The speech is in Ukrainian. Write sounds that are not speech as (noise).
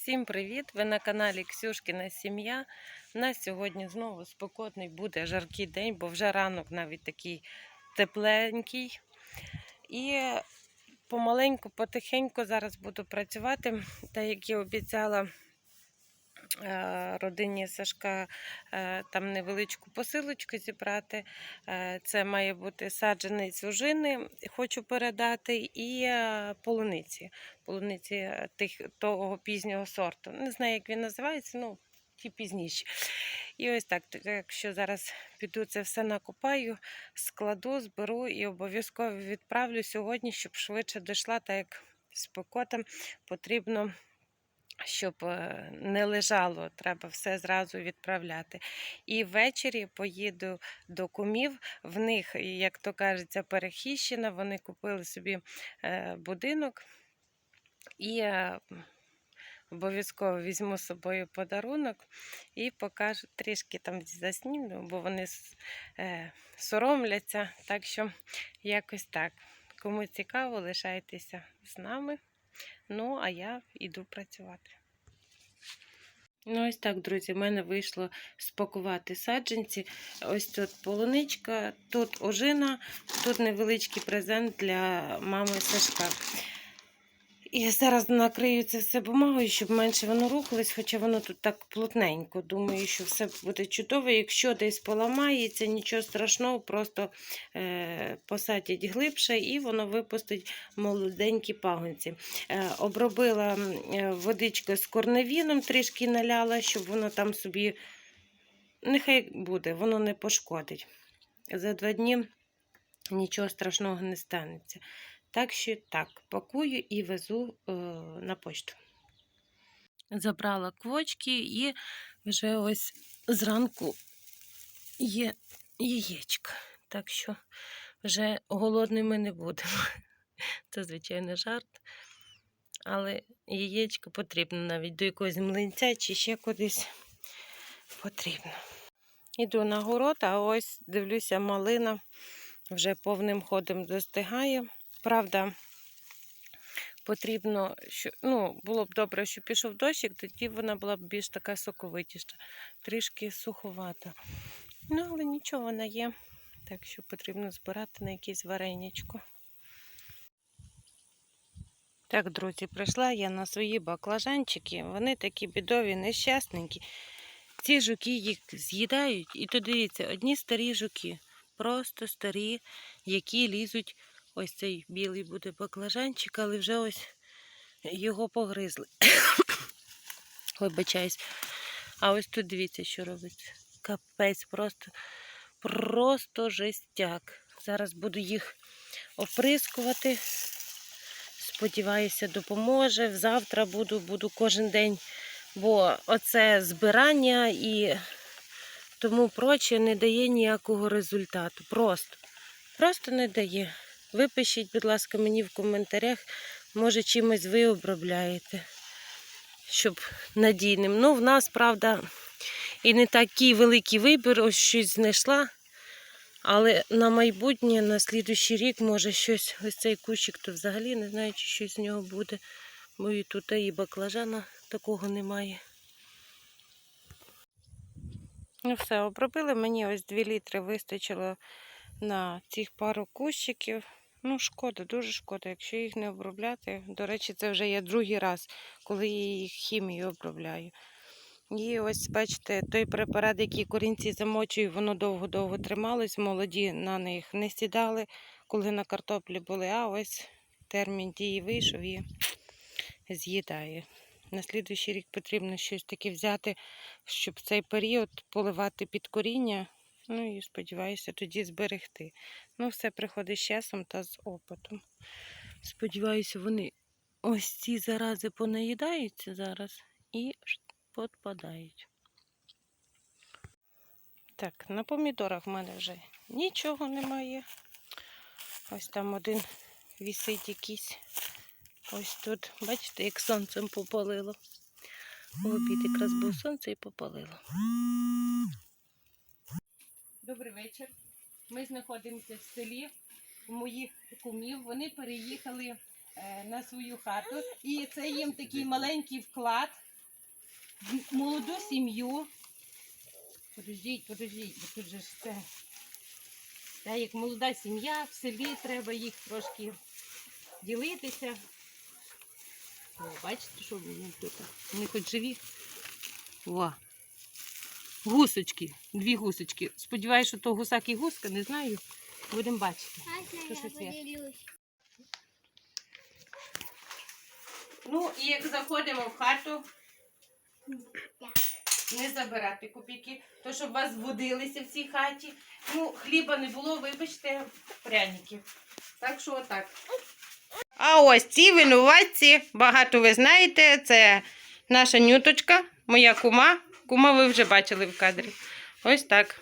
Всім привіт! Ви на каналі Ксюшкіна Сім'я. У нас сьогодні знову спекотний буде жаркий день, бо вже ранок навіть такий тепленький. І помаленьку, потихеньку зараз буду працювати. так як я обіцяла родині Сашка е, там невеличку посилочку зібрати. Е, Це має бути саджанець ужини, хочу передати, і е, полуниці. Полуниці е, тих, того пізнього сорту. Не знаю, як він називається, ну, ті пізніші. І ось так, якщо зараз піду це все накопаю, складу, зберу і обов'язково відправлю сьогодні, щоб швидше дійшла, так як спекота потрібно щоб е, не лежало, треба все зразу відправляти. І ввечері поїду до кумів. В них, як то кажеться, перехищена. Вони купили собі е, будинок і обов'язково візьму з собою подарунок і покажу трішки там заснімлю, бо вони е, соромляться. Так що якось так. Кому цікаво, лишайтеся з нами. Ну, а я йду працювати. Ну, ось так, друзі, в мене вийшло спакувати саджанці. Ось тут полуничка, тут ожина, тут невеличкий презент для мами Сашка. І зараз накрию це все бумагою, щоб менше воно рухалось, хоча воно тут так плотненько. Думаю, що все буде чудово. Якщо десь поламається, нічого страшного, просто е, посадять глибше і воно випустить молоденькі пагонці. Е, обробила е, з корневіном, трішки наляла, щоб воно там собі нехай буде, воно не пошкодить. За два дні нічого страшного не станеться. Так що так, пакую і везу е, на почту. Забрала квочки і вже ось зранку є яєчка. Так що вже голодними не будемо. (laughs) Це, звичайно, жарт. Але яєчко потрібно навіть до якогось млинця чи ще кудись потрібно. Іду на город, а ось дивлюся, малина вже повним ходом достигає. Правда, потрібно, що, ну, було б добре, щоб пішов дощик, тоді вона була б більш така соковитіша, трішки суховата. Ну, але нічого вона є, так що потрібно збирати на якесь варенячко. Так, друзі, прийшла я на свої баклажанчики. Вони такі бідові, нещасненькі. Ці жуки їх з'їдають. І то дивіться, одні старі жуки, просто старі, які лізуть. Ось цей білий буде баклажанчик, але вже ось його погризли. (coughs) Вибачаюсь. А ось тут дивіться, що робиться. Капець, просто, просто жестяк. Зараз буду їх оприскувати. Сподіваюся, допоможе. Завтра буду, буду кожен день, бо оце збирання і тому проче не дає ніякого результату. Просто, просто не дає. Випишіть, будь ласка, мені в коментарях, може чимось ви обробляєте, щоб надійним. Ну, в нас, правда, і не такий великий вибір, ось щось знайшла. Але на майбутнє, на слідущий рік, може щось, ось цей кущик, то взагалі не знаю, чи щось з нього буде. Бо і тут і баклажана такого немає. Ну все, обробили мені ось 2 літри вистачило на цих пару кущиків. Ну, шкода, дуже шкода, якщо їх не обробляти. До речі, це вже є другий раз, коли я їх хімією обробляю. І ось, бачите, той препарат, який корінці замочую, воно довго-довго трималось, молоді на них не сідали, коли на картоплі були, а ось термін дії вийшов і з'їдає. На слідуючий рік потрібно щось таке взяти, щоб цей період поливати під коріння. Ну і сподіваюся, тоді зберегти. Ну, все приходить з часом та з опитом. Сподіваюся, вони ось ці зарази понаїдаються зараз і подпадають. Так, на помідорах в мене вже нічого немає. Ось там один вісить якийсь. Ось тут, бачите, як сонцем попалило. В обід якраз було сонце і попалило. Добрий вечір. Ми знаходимося в селі у моїх кумів. Вони переїхали е, на свою хату. І це їм такий маленький вклад. в молоду сім'ю. Подождіть, подождіть, бо тут же ж це. Та як молода сім'я в селі, треба їх трошки ділитися. О, бачите, що вони тут? Вони хоч живі. О. Гусочки, дві гусочки. Сподіваюся, що то гусак і гуска, не знаю. Будемо бачити. Що є? поділюсь? Ну, і як заходимо в хату, не забирати копійки, то щоб вас водилися в цій хаті. Ну, хліба не було, вибачте, пряників. Так що отак. А ось ці винуватці, багато ви знаєте, це наша нюточка, моя кума. Кума ви вже бачили в кадрі. Ось так.